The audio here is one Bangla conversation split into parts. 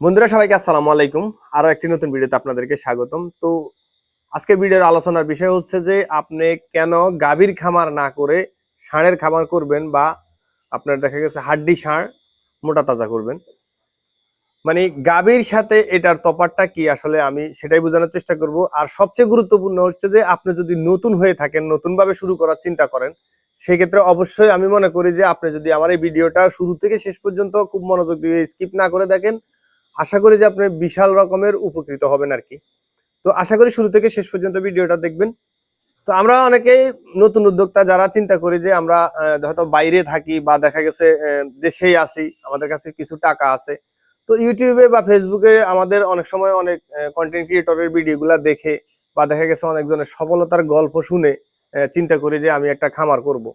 বন্ধুরা, সবাইকে আসসালামু আলাইকুম। আরও একটি নতুন ভিডিওতে আপনাদেরকে স্বাগতম। তো আজকে ভিডিওর আলোচনার বিষয় হচ্ছে যে, আপনি কেন গাভীর খামার না করে ষাঁড়ের খামার করবেন বা আপনার দেখা গেছে হাড্ডি ষাঁড় মোটা তাজা করবেন? মানে গাভীর সাথে এটার তফাৎটা কি আসলে আমি সেটাই বোঝানোর চেষ্টা করব। আর সবচেয়ে গুরুত্বপূর্ণ হচ্ছে যে, আপনি যদি নতুন হয়ে থাকেন নতুন ভাবে শুরু করার চিন্তা করেন, সেক্ষেত্রে অবশ্যই আমি মনে করি যে, আপনি যদি আমার এই ভিডিওটা শুরু থেকে শেষ পর্যন্ত খুব মনোযোগ দিয়ে স্কিপ না করে দেখেন আশা করি যে আপনি বিশাল রকমের উপকৃত হবেন আর কি। তো আশা করি শুরু থেকে শেষ পর্যন্ত ভিডিওটা দেখবেন। তো আমরা অনেকেই নতুন উদ্যোক্তা যারা চিন্তা করি যে আমরা হয়তো বাইরে থাকি বা দেখা গেছে দেশেই আছি, আমাদের কাছে কিছু টাকা আছে। তো ইউটিউবে বা ফেসবুকে আমাদের অনেক সময় অনেক কন্টেন্ট ক্রিয়েটরের ভিডিওগুলো দেখে বা দেখা গেছে অনেকজনের সফলতার গল্প শুনে চিন্তা করি যে আমি একটা খামার করব।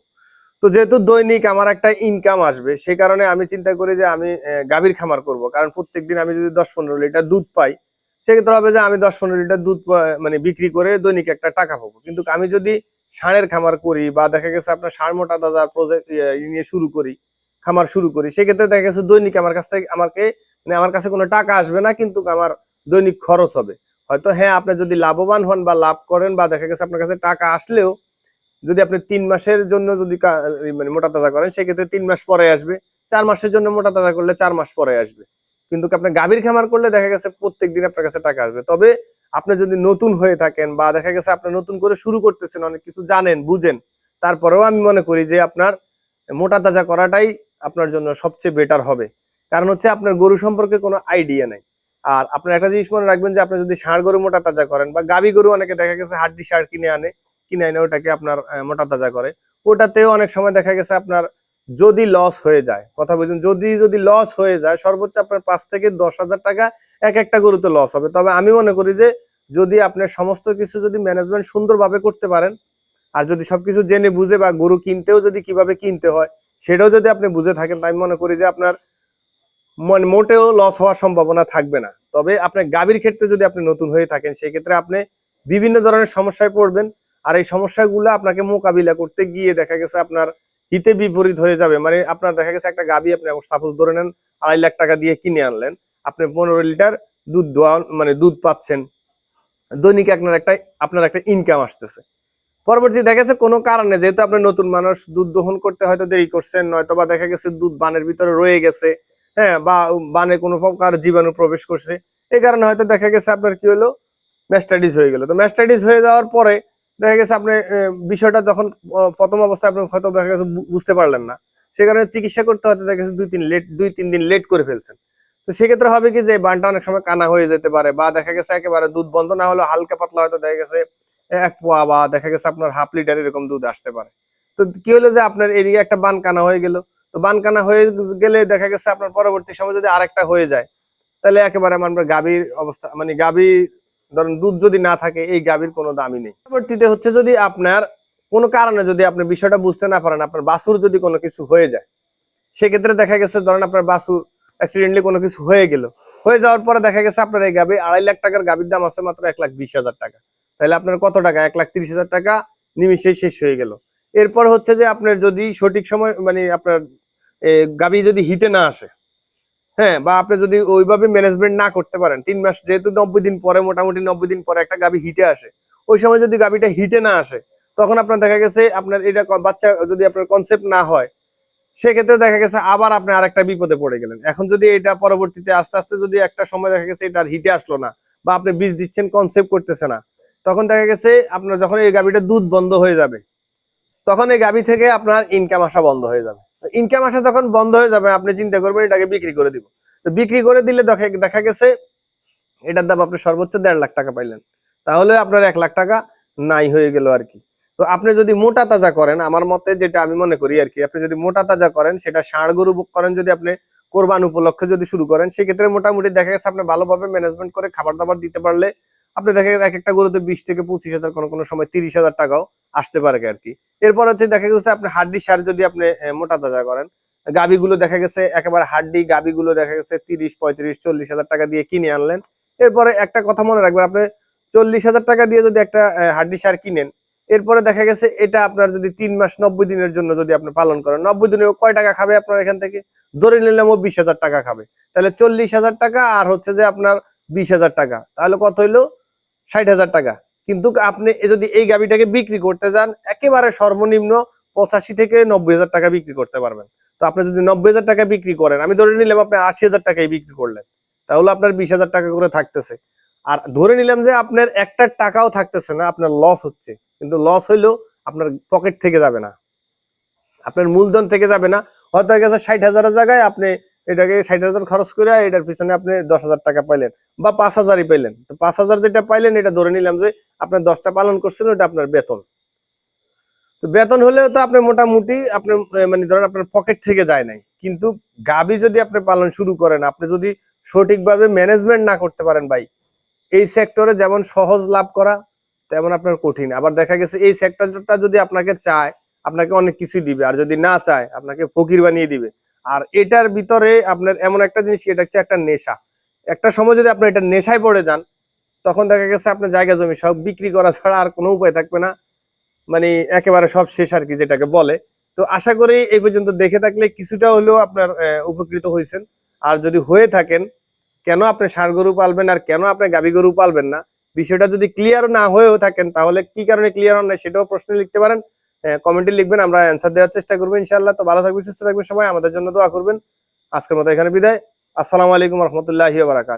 তো যেহেতু দৈনিক আমার একটা ইনকাম আসবে, সেই কারণে আমি চিন্তা করি যে আমি গাভীর খামার করব। কারণ প্রত্যেকদিন আমি যদি দশ পনেরো লিটার দুধ পাই, সেক্ষেত্রে হবে যে আমি দশ পনেরো লিটার দুধ মানে বিক্রি করে দৈনিক একটা টাকা পাবো। কিন্তু আমি যদি ষাঁড়ের খামার করি বা দেখা গেছে আপনার ষাঁড় মোটা দাদার প্রজেক্ট নিয়ে শুরু করি, খামার শুরু করি, সেক্ষেত্রে দেখা গেছে দৈনিক আমার কাছ থেকে, আমাকে মানে আমার কাছে কোনো টাকা আসবে না, কিন্তু আমার দৈনিক খরচ হবে। হয়তো হ্যাঁ আপনি যদি লাভবান হন বা লাভ করেন বা দেখা গেছে আপনার কাছে টাকা আসলেও যদি আপনি তিন মাসের জন্য যদি মানে মোটা তাজা করেন, সেক্ষেত্রে তিন মাস পরে আসবে। চার মাসের জন্য মোটা তাজা করলে চার মাস পরে আসবে। কিন্তু আপনি গাভীর খামার করলে দেখা গেছে প্রত্যেক দিন আপনার কাছে টাকা আসবে। তবে আপনি যদি নতুন হয়ে থাকেন বা দেখা গেছে আপনি নতুন করে শুরু করতেছেন, অনেক কিছু জানেন, বুঝেন, তারপরেও আমি মনে করি যে আপনার মোটা তাজা করাটাই আপনার জন্য সবচেয়ে বেটার হবে। কারণ হচ্ছে আপনার গরু সম্পর্কে কোনো আইডিয়া নাই। আর আপনার একটা জিনিস মনে রাখবেন যে আপনি যদি ষাঁড় গরু মোটা তাজা করেন বা গাভী গরু অনেকে দেখা গেছে হাড্ডি ষাঁড় কিনে আনে কিনে এনে ওটাকে আপনার মোটা তাজা করে। ওটাতেও অনেক সময় দেখা গেছে আপনার যদি লস হয়ে যায়, কথা বলছেন, যদি যদি লস হয়ে যায়, সর্বোচ্চ আপনার পাঁচ থেকে দশ হাজার টাকা এক একটা গরুতে লস হবে। তবে আমি মনে করি যে, যদি আপনার সমস্ত কিছু যদি ম্যানেজমেন্ট সুন্দরভাবে করতে পারেন, আর যদি সবকিছু জেনে বুঝে বা গরু কিনতেও যদি কীভাবে কিনতে হয়, সেটাও যদি আপনি বুঝে থাকেন, তাই মনে করি যে আপনার মন মোটেও লস হওয়ার সম্ভাবনা থাকবে না। তবে আপনার গাভীর ক্ষেত্রে যদি আপনি নতুন হয়ে থাকেন, সেক্ষেত্রে আপনি বিভিন্ন ধরনের সমস্যায় পড়বেন। আর এই সমস্যাগুলো আপনাকে মোকাবিলা করতে গিয়ে দেখা গেছে আপনার হিতে বিপরীত হয়ে যাবে। মানে আপনার দেখা গেছে একটা গাভী আপনি সাপোজ ধরে নেন আড়াই লাখ টাকা দিয়ে কিনে আনলেন, আপনি পনেরো লিটার দুধ দোয়া মানে দুধ পাচ্ছেন। দৈনিক আপনার একটা আপনার একটা ইনকাম আসতেছে। পরবর্তী দেখা গেছে কোনো কারণে, যেহেতু আপনি নতুন মানুষ, দুধ দহন করতে হয়তো দেরি করছেন নয়তো বা দেখা গেছে দুধ বানের ভিতরে রয়ে গেছে হ্যাঁ বা বানে কোনো প্রকার জীবাণু প্রবেশ করছে এই কারণে হয়তো দেখা গেছে আপনার কি হলো? ম্যাস্টাডিস হয়ে গেল। তো ম্যাস্টাডিস হয়ে যাওয়ার পরে দেখা গেছে আপনি বিষয়টা যখন প্রথম অবস্থায় আপনি হয়তো দেখা গেছে বুঝতে পারলেন না। সে কারণে চিকিৎসা করতে হয়তো দেখা গেছে দুই তিন লেট দুই তিন দিন লেট করে ফেলছেন। তো সেক্ষেত্রে হবে কি যে বানটা অনেক সময় কানা হয়ে যেতে পারে বা দেখা গেছে একেবারে দুধ বন্ধ না হলে হালকা পাতলা হয়তো দেখা গেছে এক পোয়া বা দেখা গেছে আপনার হাফ লিটার এরকম দুধ আসতে পারে। তো কি হলো যে, আপনার এদিকে একটা বান কানা হয়ে গেল। তো বান কানা হয়ে গেলে দেখা গেছে আপনার পরবর্তী সময় যদি আরেকটা হয়ে যায়, তাহলে একেবারে আমার গাভীর অবস্থা মানে গাভী ধরেন দুধ যদি না থাকে, এই গাভীর কোনো দামই নেই। পরবর্তীতে হচ্ছে যদি আপনার কোনো কারণে যদি আপনি বিষয়টা বুঝতে না পারেন, আপনার বাসুর যদি কোনো কিছু হয়ে যায়, সেক্ষেত্রে দেখা গেছে ধরেন আপনার বাসুর অ্যাক্সিডেন্টলি কোনো কিছু হয়ে গেল। হয়ে যাওয়ার পরে দেখা গেছে আপনার এই গাভী আড়াই লাখ টাকার গাভীর দাম আছে মাত্র এক লাখ বিশ হাজার টাকা। তাহলে আপনার কত টাকা? এক লাখ তিরিশ হাজার টাকা নিমিশেই শেষ হয়ে গেল। এরপর হচ্ছে যে আপনার যদি সঠিক সময় মানে আপনার গাভী যদি হিটে না আসে হ্যাঁ বা আপনি যদি ওইভাবে ম্যানেজমেন্ট না করতে পারেন, তিন মাস যেহেতু নব্বই দিন পরে, মোটামুটি নব্বই দিন পরে একটা গাভী হিটে আসে, ওই সময় যদি গাভীটা হিটে না আসে, তখন আপনার দেখা গেছে আপনার এটা বাচ্চা যদি আপনার কনসেপ্ট না হয়, সেক্ষেত্রে দেখা গেছে আবার আপনি আরেকটা বিপদে পড়ে গেলেন। এখন যদি এটা পরবর্তীতে আস্তে আস্তে যদি একটা সময় দেখা গেছে এটা হিটে আসলো না, বা আপনি বীজ দিচ্ছেন কনসেপ্ট করতেছে না, তখন দেখা গেছে আপনার যখন এই গাভীটা দুধ বন্ধ হয়ে যাবে, তখন এই গাভী থেকে আপনার ইনকাম আসা বন্ধ হয়ে যাবে। ইনকাম আসা যখন বন্ধ হয়ে যাবে, আপনি চিন্তা করবেন এটাকে বিক্রি করে দিব। তো বিক্রি করে দিলে দেখা- গেছে এটার দাম আপনি সর্বোচ্চ দেড় লাখ টাকা পাইলেন। তাহলে আপনার এক লাখ টাকা নাই হয়ে গেল আর কি। তো আপনি যদি মোটা তাজা করেন, আমার মতে যেটা আমি মনে করি আর কি, আপনি যদি মোটা তাজা করেন, সেটা ষাঁড় গরু বুক করেন যদি আপনি, কোরবান উপলক্ষে যদি শুরু করেন, সেক্ষেত্রে মোটামুটি দেখা গেছে আপনি ভালোভাবে ম্যানেজমেন্ট করে খাবার দাবার দিতে পারলে, আপনি দেখা গেছে এক একটা গরুতে বিশ থেকে পঁচিশ হাজার কোনো কোনো সময় তিরিশ হাজার টাকাও আসতে পারে আর কি। এরপর হচ্ছে দেখা গেছে আপনি হাড্ডি সার যদি আপনি মোটা তাজা করেন, গাবিগুলো দেখা গেছে একেবারে হাড্ডি, গাবিগুলো দেখা গেছে তিরিশ, পঁয়ত্রিশ, চল্লিশ হাজার টাকা দিয়ে কিনে আনলেন। এরপরে একটা কথা মনে রাখবেন, আপনি চল্লিশ হাজার টাকা দিয়ে যদি একটা হাড্ডি সার কিনেন, এরপরে দেখা গেছে এটা আপনার যদি তিন মাস, নব্বই দিনের জন্য যদি আপনি পালন করেন, নব্বই দিনে কয় টাকা খাবে আপনার এখান থেকে? ধরে নিলাম ও বিশ হাজার টাকা খাবে। তাহলে চল্লিশ হাজার টাকা আর হচ্ছে যে আপনার বিশ হাজার টাকা। তাহলে কত হইল? ষাট হাজার টাকা। কিন্তু আপনি যদি এই গাবিটাকে বিক্রি করতে যান, একেবারে সর্বনিম্ন পঁচাশি থেকে নব্বই হাজার টাকা বিক্রি করতে পারবেন। তো আপনি যদি নব্বই হাজার টাকা বিক্রি করেন, আমি ধরে নিলাম আপনি আশি হাজার টাকায় বিক্রি করলেন, তাহলে আপনার বিশ হাজার টাকা করে থাকতেছে। আর ধরে নিলাম যে আপনার একটা টাকাও থাকতেছে না, আপনার লস হচ্ছে, কিন্তু লস হইলেও আপনার পকেট থেকে যাবে না। আপনার মূলধন থেকে যাবে না, হয়তো গেছে ষাট হাজারের জায়গায় আপনি এটাকে ষাট হাজার খরচ করে এটার পিছনে আপনি দশ হাজার টাকা পাইলেন বা পাঁচ হাজারই পাইলেন। তো পাঁচ হাজার যেটা পাইলেন, এটা ধরে নিলাম যে আপনার দশটা পালন করছেন, ওটা আপনার বেতন। তো বেতন হলেও তো আপনি মোটামুটি আপনি মানে ধরেন আপনার পকেট থেকে যায় নাই। কিন্তু গাবি যদি আপনি পালন শুরু করেন, আপনি যদি সঠিকভাবে ম্যানেজমেন্ট না করতে পারেন ভাই, এই সেক্টরে যেমন সহজ লাভ করা, তেমন আপনার কঠিন। আবার দেখা গেছে এই সেক্টরটা যদি আপনাকে চায়, আপনাকে অনেক কিছু দিবে। আর যদি না চায়, আপনাকে ফকির বানিয়ে দিবে। আর এটার ভিতরে আপনার এমন একটা জিনিস এটা হচ্ছে একটা নেশা। একটা সময় যদি আপনি এটা নেশায় পড়ে যান, তখন দেখা গেছে আপনার জায়গা জমি সব বিক্রি করা ছাড়া আর কোনো উপায় থাকবে না। মানে একেবারে সব শেষ আর কি যেটাকে বলে। তো আশা করি এই পর্যন্ত দেখে থাকলে কিছুটা হলেও আপনার উপকৃত হয়েছেন। আর যদি হয়ে থাকেন, কেন আপনি ষাঁড় গরু পালবেন আর কেন আপনি গাভী গরু পালবেন না? বিষয়টা যদি ক্লিয়ার না হয়েও থাকেন, তাহলে কি কারণে ক্লিয়ার হন না সেটাও প্রশ্ন লিখতে পারেন। কমেন্টে লিখবেন, আমরা অ্যান্সার দেওয়ার চেষ্টা করব ইনশাল্লাহ তো ভালো থাকবেন, সুস্থ থাকবেন সবাই, আমাদের জন্য দোয়া করবেন। আজকের মতো এখানে বিদায়। আসসালামু আলাইকুম রহমতুল্লাহ বারাকাত